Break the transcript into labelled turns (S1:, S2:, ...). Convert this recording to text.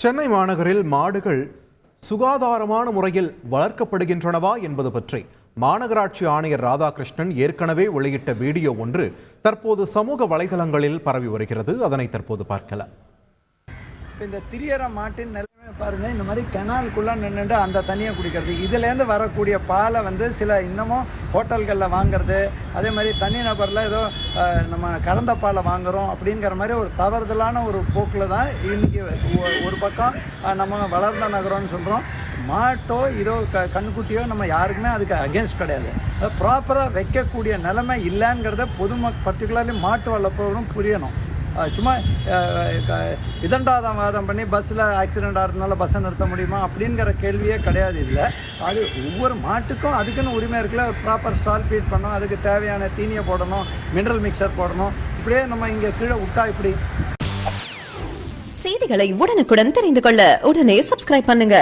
S1: சென்னை மாநகரில் மாடுகள் சுகாதாரமான முறையில் வளர்க்கப்படுகின்றனவா என்பது பற்றி மாநகராட்சி ஆணையர் ராதாகிருஷ்ணன் ஏற்கனவே வெளியிட்ட வீடியோ ஒன்று தற்போது சமூக வலைதளங்களில் பரவி வருகிறது. அதனை தற்போது பார்க்கலாம்.
S2: இந்த திரியற மாட்டின் பாருங்கள் பாருங்க இந்த மாதிரி கெனாலுக்குள்ளே நின்றுட்டு அந்த தண்ணியை குடிக்கிறது. இதுலேருந்து வரக்கூடிய பாலை வந்து சில இன்னமும் ஹோட்டல்களில் வாங்குறது. அதே மாதிரி தனி நபரில் ஏதோ நம்ம கலந்த பாலை வாங்குறோம் அப்படிங்கிற மாதிரி ஒரு தவறுதலான ஒரு போக்கில் தான் இன்னைக்கு ஒ- ஒரு பக்கம் நம்ம வளர்ந்த நகரம்னு சொல்கிறோம் மாட்டோ இதோ க கண்ணுக்குட்டியோ நம்ம யாருக்குமே அதுக்கு அகேன்ஸ்ட் கிடையாது. ப்ராப்பராக வைக்கக்கூடிய நிலைமை இல்லைங்கிறத பொதுமக் பர்டிகுலர்லி மாட்டு வளர்ப்பவரும் புரியணும். சும்மா இதண்டாதான் வாதம் பண்ணி பஸ்ஸில் ஆக்சிடெண்ட் ஆகிறதுனால பஸ்ஸை நிறுத்த முடியுமா அப்படிங்கிற கேள்வியே கிடையாது இல்லை அது ஒவ்வொரு மாட்டுக்கும் அதுக்குன்னு உரிமை இருக்குல்ல. ப்ராப்பர் ஸ்டால் ஃபீட் பண்ணணும் அதுக்கு தேவையான தீனியை போடணும் மினரல் மிக்சர் போடணும். இப்படியே நம்ம இங்கே கீழே விட்டா இப்படி.
S3: செய்திகளை உடனுக்குடன் தெரிந்து கொள்ள உடனே சப்ஸ்கிரைப் பண்ணுங்க.